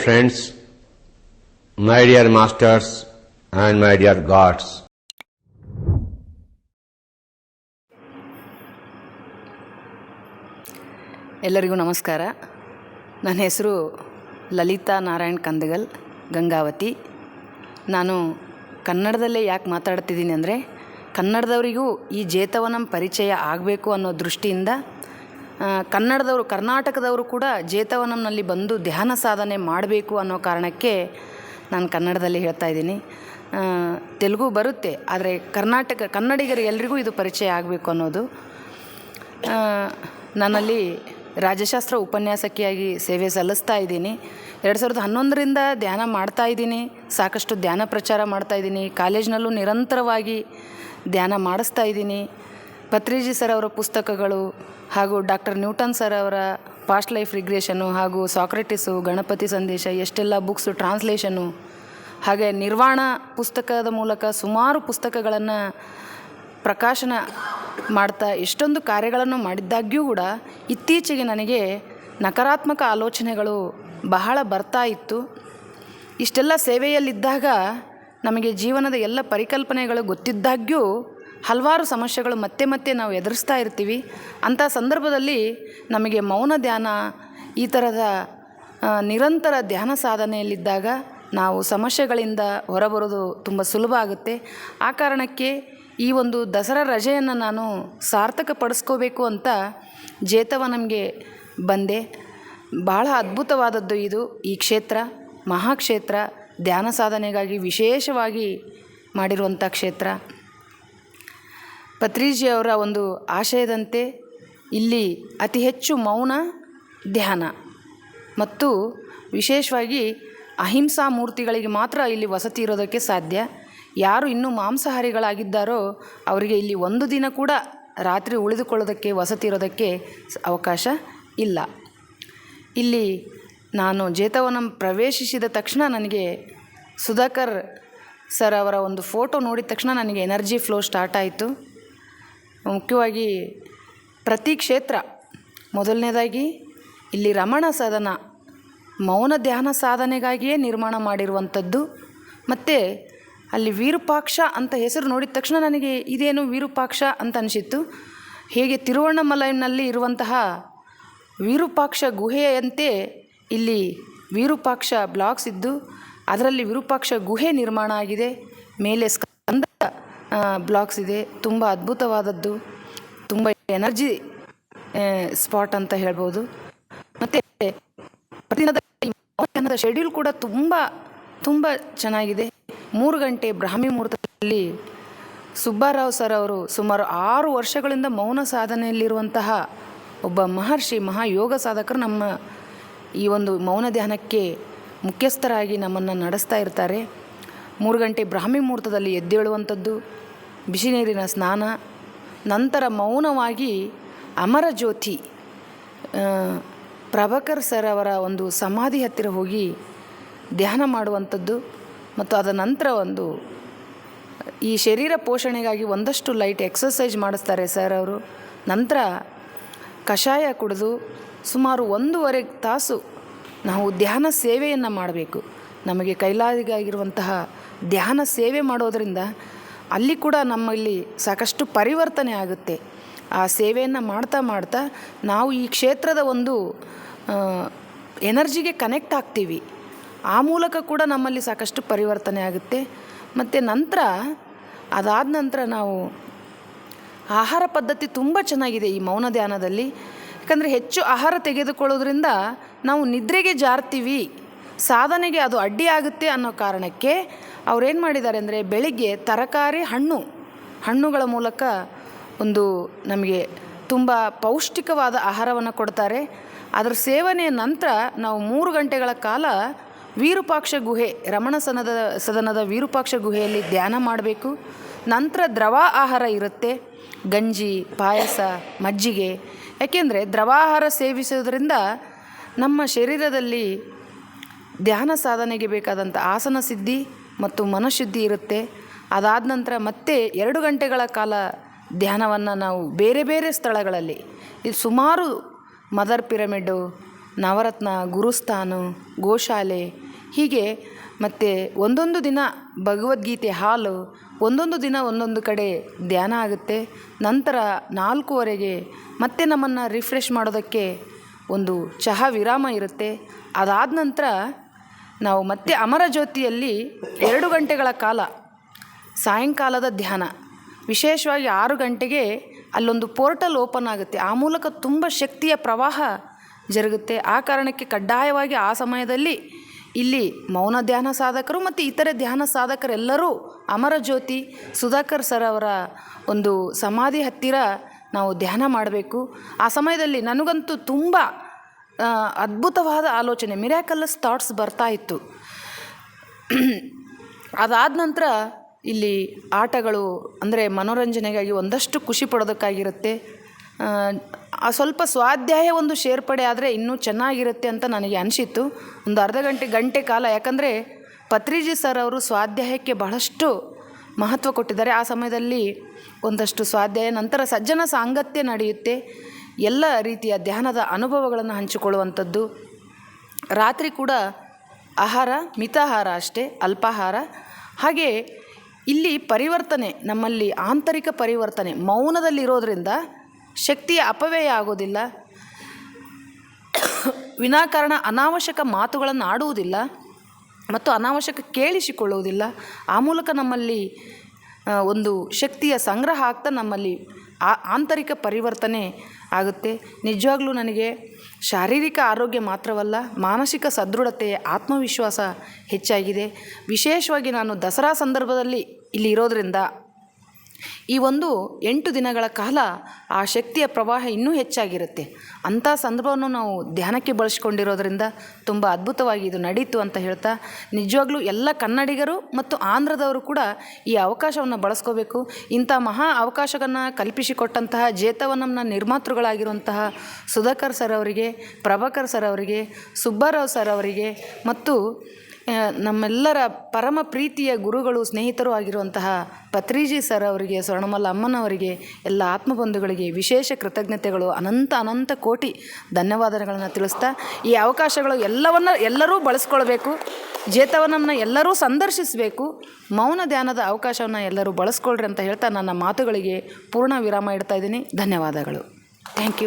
friends, my dear masters, and my dear gods. ಎಲ್ಲರಿಗೂ ನಮಸ್ಕಾರ ನನ್ನ ಹೆಸರು ಲಲಿತಾ ನಾರಾಯಣ್ ಕಂದಗಲ್ ಗಂಗಾವತಿ ನಾನು ಕನ್ನಡದಲ್ಲೇ ಯಾಕೆ ಮಾತಾಡ್ತಿದ್ದೀನಿ ಅಂದರೆ ಕನ್ನಡದವರಿಗೂ ಈ ಜೇತವನಂ ಪರಿಚಯ ಆಗಬೇಕು ಅನ್ನೋ ದೃಷ್ಟಿಯಿಂದ ಕನ್ನಡದವರು, ಕರ್ನಾಟಕದವರು ಕೂಡ ಜೇತವನಂನಲ್ಲಿ ಬಂದು ಧ್ಯಾನ ಸಾಧನೆ ಮಾಡಬೇಕು ಅನ್ನೋ ಕಾರಣಕ್ಕೆ ನಾನು ಕನ್ನಡದಲ್ಲಿ ಹೇಳ್ತಾ ಇದ್ದೀನಿ. ತೆಲುಗು ಬರುತ್ತೆ, ಆದರೆ ಕರ್ನಾಟಕ, ಕನ್ನಡಿಗರು ಎಲ್ರಿಗೂ ಇದು ಪರಿಚಯ ಆಗಬೇಕು ಅನ್ನೋದು. ನಾನಲ್ಲಿ ರಾಜಶಾಸ್ತ್ರ ಉಪನ್ಯಾಸಕಿಯಾಗಿ ಸೇವೆ ಸಲ್ಲಿಸ್ತಾ ಇದ್ದೀನಿ. ಎರಡು ಸಾವಿರದ ಹನ್ನೊಂದರಿಂದ ಧ್ಯಾನ ಮಾಡ್ತಾ ಇದ್ದೀನಿ, ಸಾಕಷ್ಟು ಧ್ಯಾನ ಪ್ರಚಾರ ಮಾಡ್ತಾ ಇದ್ದೀನಿ, ಕಾಲೇಜ್ನಲ್ಲೂ ನಿರಂತರವಾಗಿ ಧ್ಯಾನ ಮಾಡಿಸ್ತಾ ಇದ್ದೀನಿ. ಪತ್ರಿಜಿ ಸರ್ ಅವರ ಪುಸ್ತಕಗಳು ಹಾಗೂ ಡಾಕ್ಟರ್ ನ್ಯೂಟನ್ ಸರ್ ಅವರ ಪಾಸ್ಟ್ ಲೈಫ್ ರಿಗ್ರೇಷನು ಹಾಗೂ ಸಾಕ್ರೆಟಿಸು ಗಣಪತಿ ಸಂದೇಶ, ಎಷ್ಟೆಲ್ಲ ಬುಕ್ಸು ಟ್ರಾನ್ಸ್ಲೇಷನು ಹಾಗೆ ನಿರ್ವಾಣ ಪುಸ್ತಕದ ಮೂಲಕ ಸುಮಾರು ಪುಸ್ತಕಗಳನ್ನು ಪ್ರಕಾಶನ ಮಾಡ್ತಾ ಎಷ್ಟೊಂದು ಕಾರ್ಯಗಳನ್ನು ಮಾಡಿದ್ದಾಗ್ಯೂ ಕೂಡ ಇತ್ತೀಚೆಗೆ ನನಗೆ ನಕಾರಾತ್ಮಕ ಆಲೋಚನೆಗಳು ಬಹಳ ಬರ್ತಾ ಇತ್ತು. ಇಷ್ಟೆಲ್ಲ ಸೇವೆಯಲ್ಲಿದ್ದಾಗ ನಮಗೆ ಜೀವನದ ಎಲ್ಲ ಪರಿಕಲ್ಪನೆಗಳು ಗೊತ್ತಿದ್ದಾಗ್ಯೂ ಹಲವಾರು ಸಮಸ್ಯೆಗಳು ಮತ್ತೆ ಮತ್ತೆ ನಾವು ಎದುರಿಸ್ತಾ ಇರ್ತೀವಿ. ಅಂಥ ಸಂದರ್ಭದಲ್ಲಿ ನಮಗೆ ಮೌನ ಧ್ಯಾನ, ಈ ಥರದ ನಿರಂತರ ಧ್ಯಾನ ಸಾಧನೆಯಲ್ಲಿದ್ದಾಗ ನಾವು ಸಮಸ್ಯೆಗಳಿಂದ ಹೊರಬರೋದು ತುಂಬ ಸುಲಭ ಆಗುತ್ತೆ. ಆ ಕಾರಣಕ್ಕೆ ಈ ಒಂದು ದಸರಾ ರಜೆಯನ್ನು ನಾನು ಸಾರ್ಥಕ ಪಡಿಸ್ಕೋಬೇಕು ಅಂತ ಜೇತವ ನಮಗೆ ಬಂದೆ. ಬಹಳ ಅದ್ಭುತವಾದದ್ದು ಇದು. ಈ ಕ್ಷೇತ್ರ, ಮಹಾಕ್ಷೇತ್ರ, ಧ್ಯಾನ ಸಾಧನೆಗಾಗಿ ವಿಶೇಷವಾಗಿ ಮಾಡಿರುವಂಥ ಕ್ಷೇತ್ರ. ಪತ್ರಿಜಿ ಅವರ ಒಂದು ಆಶಯದಂತೆ ಇಲ್ಲಿ ಅತಿ ಹೆಚ್ಚು ಮೌನ, ಧ್ಯಾನ ಮತ್ತು ವಿಶೇಷವಾಗಿ ಅಹಿಂಸಾ ಮೂರ್ತಿಗಳಿಗೆ ಮಾತ್ರ ಇಲ್ಲಿ ವಸತಿ ಇರೋದಕ್ಕೆ ಸಾಧ್ಯ. ಯಾರು ಇನ್ನೂ ಮಾಂಸಾಹಾರಿಗಳಾಗಿದ್ದಾರೋ ಅವರಿಗೆ ಇಲ್ಲಿ ಒಂದು ದಿನ ಕೂಡ ರಾತ್ರಿ ಉಳಿದುಕೊಳ್ಳೋದಕ್ಕೆ, ವಸತಿ ಇರೋದಕ್ಕೆ ಅವಕಾಶ ಇಲ್ಲ. ಇಲ್ಲಿ ನಾನು ಜೇತವನ ಪ್ರವೇಶಿಸಿದ ತಕ್ಷಣ ನನಗೆ ಸುಧಾಕರ್ ಸರ್ ಅವರ ಒಂದು ಫೋಟೋ ನೋಡಿದ ತಕ್ಷಣ ನನಗೆ ಎನರ್ಜಿ ಫ್ಲೋ ಸ್ಟಾರ್ಟ್ ಆಯಿತು. ಮುಖ್ಯವಾಗಿ ಪ್ರತಿ ಕ್ಷೇತ್ರ. ಮೊದಲನೇದಾಗಿ ಇಲ್ಲಿ ರಮಣ ಸದನ, ಮೌನ ಧ್ಯಾನ ಸಾಧನೆಗಾಗಿಯೇ ನಿರ್ಮಾಣ ಮಾಡಿರುವಂಥದ್ದು. ಮತ್ತು ಅಲ್ಲಿ ವಿರೂಪಾಕ್ಷ ಅಂತ ಹೆಸರು ನೋಡಿದ ತಕ್ಷಣ ನನಗೆ ಇದೇನು ವಿರೂಪಾಕ್ಷ ಅಂತ ಅನಿಸಿತ್ತು. ಹೇಗೆ ತಿರುವಣ್ಣಮಲೈನಲ್ಲಿ ಇರುವಂತಹ ವಿರೂಪಾಕ್ಷ ಗುಹೆಯಂತೆ ಇಲ್ಲಿ ವಿರೂಪಾಕ್ಷ ಬ್ಲಾಕ್ಸ್ ಇದ್ದು, ಅದರಲ್ಲಿ ವಿರೂಪಾಕ್ಷ ಗುಹೆ ನಿರ್ಮಾಣ ಆಗಿದೆ. ಮೇಲೆ ಸ್ಕಂದ ಬ್ಲಾಕ್ಸ್ ಇದೆ. ತುಂಬ ಅದ್ಭುತವಾದದ್ದು. ತುಂಬ ಎನರ್ಜಿ ಸ್ಪಾಟ್ ಅಂತ ಹೇಳ್ಬೋದು. ಮತ್ತು ಪ್ರತಿದಿನದ ಶೆಡ್ಯೂಲ್ ಕೂಡ ತುಂಬ ತುಂಬ ಚೆನ್ನಾಗಿದೆ. ಮೂರು ಗಂಟೆ ಬ್ರಾಹ್ಮಿ ಮುಹೂರ್ತದಲ್ಲಿ ಸುಬ್ಬಾರಾವ್ ಸರ್ ಅವರು ಸುಮಾರು ಆರು ವರ್ಷಗಳಿಂದ ಮೌನ ಸಾಧನೆಯಲ್ಲಿರುವಂತಹ ಒಬ್ಬ ಮಹರ್ಷಿ, ಮಹಾಯೋಗ ಸಾಧಕರು ನಮ್ಮ ಈ ಒಂದು ಮೌನ ಧ್ಯಾನಕ್ಕೆ ಮುಖ್ಯಸ್ಥರಾಗಿ ನಮ್ಮನ್ನು ನಡೆಸ್ತಾ ಇರ್ತಾರೆ. ಮೂರು ಗಂಟೆ ಬ್ರಾಹ್ಮಿ ಮುಹೂರ್ತದಲ್ಲಿ ಎದ್ದೇಳುವಂಥದ್ದು, ಬಿಸಿ ನೀರಿನ ಸ್ನಾನ, ನಂತರ ಮೌನವಾಗಿ ಅಮರ ಜ್ಯೋತಿ ಪ್ರಭಾಕರ್ ಸರ್ ಅವರ ಒಂದು ಸಮಾಧಿ ಹತ್ತಿರ ಹೋಗಿ ಧ್ಯಾನ ಮಾಡುವಂಥದ್ದು ಮತ್ತು ಅದರ ನಂತರ ಒಂದು, ಈ ಶರೀರ ಪೋಷಣೆಗಾಗಿ ಒಂದಷ್ಟು ಲೈಟ್ ಎಕ್ಸಸೈಜ್ ಮಾಡಿಸ್ತಾರೆ ಸರ್ ಅವರು. ನಂತರ ಕಷಾಯ ಕುಡಿದು ಸುಮಾರು ಒಂದೂವರೆ ತಾಸು ನಾವು ಧ್ಯಾನ ಸೇವೆಯನ್ನು ಮಾಡಬೇಕು. ನಮಗೆ ಕೈಲಾಗಿರುವಂತಹ ಧ್ಯಾನ ಸೇವೆ ಮಾಡೋದರಿಂದ ಅಲ್ಲಿ ಕೂಡ ನಮ್ಮಲ್ಲಿ ಸಾಕಷ್ಟು ಪರಿವರ್ತನೆ ಆಗುತ್ತೆ. ಆ ಸೇವೆಯನ್ನು ಮಾಡ್ತಾ ಮಾಡ್ತಾ ನಾವು ಈ ಕ್ಷೇತ್ರದ ಒಂದು ಎನರ್ಜಿಗೆ ಕನೆಕ್ಟ್ ಆಗ್ತೀವಿ. ಆ ಮೂಲಕ ಕೂಡ ನಮ್ಮಲ್ಲಿ ಸಾಕಷ್ಟು ಪರಿವರ್ತನೆ ಆಗುತ್ತೆ. ಮತ್ತು ನಂತರ, ಅದಾದ ನಂತರ ನಾವು ಆಹಾರ ಪದ್ಧತಿ ತುಂಬ ಚೆನ್ನಾಗಿದೆ ಈ ಮೌನ ಧ್ಯಾನದಲ್ಲಿ. ಯಾಕಂದರೆ ಹೆಚ್ಚು ಆಹಾರ ತೆಗೆದುಕೊಳ್ಳೋದ್ರಿಂದ ನಾವು ನಿದ್ರೆಗೆ ಜಾರ್ತೀವಿ. ಸಾಧನೆಗೆ ಅದು ಅಡ್ಡಿ ಆಗುತ್ತೆ ಅನ್ನೋ ಕಾರಣಕ್ಕೆ ಅವ್ರೇನು ಮಾಡಿದ್ದಾರೆ ಅಂದರೆ ಬೆಳಿಗ್ಗೆ ತರಕಾರಿ ಹಣ್ಣು, ಹಣ್ಣುಗಳ ಮೂಲಕ ಒಂದು ನಮಗೆ ತುಂಬ ಪೌಷ್ಟಿಕವಾದ ಆಹಾರವನ್ನು ಕೊಡ್ತಾರೆ. ಅದರ ಸೇವನೆಯ ನಂತರ ನಾವು ಮೂರು ಗಂಟೆಗಳ ಕಾಲ ವಿರೂಪಾಕ್ಷ ಗುಹೆ, ರಮಣ ಸನದ, ಸದನದ ವಿರೂಪಾಕ್ಷ ಗುಹೆಯಲ್ಲಿ ಧ್ಯಾನ ಮಾಡಬೇಕು. ನಂತರ ದ್ರವ ಆಹಾರ ಇರುತ್ತೆ, ಗಂಜಿ, ಪಾಯಸ, ಮಜ್ಜಿಗೆ. ಯಾಕೆಂದರೆ ದ್ರವಾಹಾರ ಸೇವಿಸೋದ್ರಿಂದ ನಮ್ಮ ಶರೀರದಲ್ಲಿ ಧ್ಯಾನ ಸಾಧನೆಗೆ ಬೇಕಾದಂಥ ಆಸನ ಸಿದ್ಧಿ ಮತ್ತು ಮನಃಶುದ್ಧಿ ಇರುತ್ತೆ. ಅದಾದ ನಂತರ ಮತ್ತೆ ಎರಡು ಗಂಟೆಗಳ ಕಾಲ ಧ್ಯಾನವನ್ನು ನಾವು ಬೇರೆ ಬೇರೆ ಸ್ಥಳಗಳಲ್ಲಿ ಇದು ಸುಮಾರು ಮದರ್ ಪಿರಮಿಡು, ನವರತ್ನ, ಗುರುಸ್ಥಾನ, ಗೋಶಾಲೆ, ಹೀಗೆ ಮತ್ತು ಒಂದೊಂದು ದಿನ ಭಗವದ್ಗೀತೆ ಹಾಲು, ಒಂದೊಂದು ದಿನ ಒಂದೊಂದು ಕಡೆ ಧ್ಯಾನ ಆಗುತ್ತೆ. ನಂತರ ನಾಲ್ಕೂವರೆಗೆ ಮತ್ತೆ ನಮ್ಮನ್ನು ರಿಫ್ರೆಶ್ ಮಾಡೋದಕ್ಕೆ ಒಂದು ಚಹಾ ವಿರಾಮ ಇರುತ್ತೆ. ಅದಾದ ನಂತರ ನಾವು ಮತ್ತೆ ಅಮರ ಜ್ಯೋತಿಯಲ್ಲಿ ಎರಡು ಗಂಟೆಗಳ ಕಾಲ, ಸಾಯಂಕಾಲದ ಧ್ಯಾನ. ವಿಶೇಷವಾಗಿ ಆರು ಗಂಟೆಗೆ ಅಲ್ಲೊಂದು ಪೋರ್ಟಲ್ ಓಪನ್ ಆಗುತ್ತೆ. ಆ ಮೂಲಕ ತುಂಬ ಶಕ್ತಿಯ ಪ್ರವಾಹ ಜರುಗುತ್ತೆ. ಆ ಕಾರಣಕ್ಕೆ ಕಡ್ಡಾಯವಾಗಿ ಆ ಸಮಯದಲ್ಲಿ ಇಲ್ಲಿ ಮೌನ ಧ್ಯಾನ ಸಾಧಕರು ಮತ್ತು ಇತರೆ ಧ್ಯಾನ ಸಾಧಕರೆಲ್ಲರೂ ಅಮರ ಜ್ಯೋತಿ ಸುಧಾಕರ್ ಸರ್ ಅವರ ಒಂದು ಸಮಾಧಿ ಹತ್ತಿರ ನಾವು ಧ್ಯಾನ ಮಾಡಬೇಕು. ಆ ಸಮಯದಲ್ಲಿ ನನಗಂತೂ ತುಂಬ ಅದ್ಭುತವಾದ ಆಲೋಚನೆ. ಮಿರಾಕಲಸ್ ಥಾಟ್ಸ್ ಬರ್ತಾ ಇತ್ತು. ಅದಾದ ನಂತರ ಇಲ್ಲಿ ಆಟಗಳು ಅಂದರೆ ಮನೋರಂಜನೆಗಾಗಿ ಒಂದಷ್ಟು ಖುಷಿ ಪಡೋದಕ್ಕಾಗಿರುತ್ತೆ. ಸ್ವಲ್ಪ ಸ್ವಾಧ್ಯಾಯ ಒಂದು ಸೇರ್ಪಡೆ ಆದರೆ ಇನ್ನೂ ಚೆನ್ನಾಗಿರುತ್ತೆ ಅಂತ ನನಗೆ ಅನಿಸಿತ್ತು. ಒಂದು ಅರ್ಧ ಗಂಟೆ ಗಂಟೆ ಕಾಲ. ಯಾಕಂದರೆ ಪತ್ರಿಜಿ ಸರ್ ಅವರು ಸ್ವಾಧ್ಯಾಯಕ್ಕೆ ಬಹಳಷ್ಟು ಮಹತ್ವ ಕೊಟ್ಟಿದ್ದಾರೆ. ಆ ಸಮಯದಲ್ಲಿ ಒಂದಷ್ಟು ಸ್ವಾಧ್ಯಾಯ, ನಂತರ ಸಜ್ಜನ ಸಾಂಗತ್ಯ ನಡೆಯುತ್ತೆ. ಎಲ್ಲ ರೀತಿಯ ಧ್ಯಾನದ ಅನುಭವಗಳನ್ನು ಹಂಚಿಕೊಳ್ಳುವಂಥದ್ದು. ರಾತ್ರಿ ಕೂಡ ಆಹಾರ, ಮಿತಾಹಾರ ಅಷ್ಟೇ, ಅಲ್ಪಾಹಾರ. ಹಾಗೆ ಇಲ್ಲಿ ಪರಿವರ್ತನೆ, ನಮ್ಮಲ್ಲಿ ಆಂತರಿಕ ಪರಿವರ್ತನೆ, ಮೌನದಲ್ಲಿರೋದ್ರಿಂದ ಶಕ್ತಿಯ ಅಪವ್ಯಯ ಆಗೋದಿಲ್ಲ. ವಿನಾಕಾರಣ ಅನಾವಶ್ಯಕ ಮಾತುಗಳನ್ನು ಆಡುವುದಿಲ್ಲ ಮತ್ತು ಅನಾವಶ್ಯಕ ಕೇಳಿಸಿಕೊಳ್ಳುವುದಿಲ್ಲ. ಆ ಮೂಲಕ ನಮ್ಮಲ್ಲಿ ಒಂದು ಶಕ್ತಿಯ ಸಂಗ್ರಹ ಆಗ್ತಾ ನಮ್ಮಲ್ಲಿ ಆ ಆಂತರಿಕ ಪರಿವರ್ತನೆ ಆಗುತ್ತೆ. ನಿಜವಾಗ್ಲೂ ನನಗೆ ಶಾರೀರಿಕ ಆರೋಗ್ಯ ಮಾತ್ರವಲ್ಲ, ಮಾನಸಿಕ ಸದೃಢತೆ, ಆತ್ಮವಿಶ್ವಾಸ ಹೆಚ್ಚಾಗಿದೆ. ವಿಶೇಷವಾಗಿ ನಾನು ದಸರಾ ಸಂದರ್ಭದಲ್ಲಿ ಇಲ್ಲಿ ಇರೋದರಿಂದ ಈ ಒಂದು ಎಂಟು ದಿನಗಳ ಕಾಲ ಆ ಶಕ್ತಿಯ ಪ್ರವಾಹ ಇನ್ನೂ ಹೆಚ್ಚಾಗಿರುತ್ತೆ. ಅಂಥ ಸಂದರ್ಭವನ್ನು ನಾವು ಧ್ಯಾನಕ್ಕೆ ಬಳಸ್ಕೊಂಡಿರೋದ್ರಿಂದ ತುಂಬ ಅದ್ಭುತವಾಗಿ ಇದು ನಡೀತು ಅಂತ ಹೇಳ್ತಾ, ನಿಜವಾಗ್ಲೂ ಎಲ್ಲ ಕನ್ನಡಿಗರು ಮತ್ತು ಆಂಧ್ರದವರು ಕೂಡ ಈ ಅವಕಾಶವನ್ನು ಬಳಸ್ಕೋಬೇಕು. ಇಂಥ ಮಹಾ ಅವಕಾಶವನ್ನು ಕಲ್ಪಿಸಿಕೊಟ್ಟಂತಹ ಜೇತವನಂನ ನಿರ್ಮಾತೃಗಳಾಗಿರುವಂತಹ ಸುಧಾಕರ್ ಸರ್ ಅವರಿಗೆ, ಪ್ರಭಾಕರ್ ಸರ್ ಅವರಿಗೆ, ಸುಬ್ಬಾರಾವ್ ಸರ್ ಅವರಿಗೆ ಮತ್ತು ನಮ್ಮೆಲ್ಲರ ಪರಮ ಪ್ರೀತಿಯ ಗುರುಗಳು, ಸ್ನೇಹಿತರು ಆಗಿರುವಂತಹ ಪತ್ರಿಜಿ ಸರ್ ಅವರಿಗೆ, ಸ್ವರ್ಣಮಲ್ಲ ಅಮ್ಮನವರಿಗೆ, ಎಲ್ಲ ಆತ್ಮಬಂಧುಗಳಿಗೆ ವಿಶೇಷ ಕೃತಜ್ಞತೆಗಳು, ಅನಂತ ಅನಂತ ಕೋಟಿ ಧನ್ಯವಾದಗಳನ್ನು ತಿಳಿಸ್ತಾ ಈ ಅವಕಾಶಗಳು ಎಲ್ಲವನ್ನ ಎಲ್ಲರೂ ಬಳಸ್ಕೊಳ್ಬೇಕು ಜೇತವನನ್ನು ಎಲ್ಲರೂ ಸಂದರ್ಶಿಸಬೇಕು, ಮೌನ ಧ್ಯಾನದ ಅವಕಾಶವನ್ನು ಎಲ್ಲರೂ ಬಳಸ್ಕೊಳ್ರಿ ಅಂತ ಹೇಳ್ತಾ ನನ್ನ ಮಾತುಗಳಿಗೆ ಪೂರ್ಣ ವಿರಾಮ ಇಡ್ತಾ ಇದ್ದೀನಿ. ಧನ್ಯವಾದಗಳು. Thank you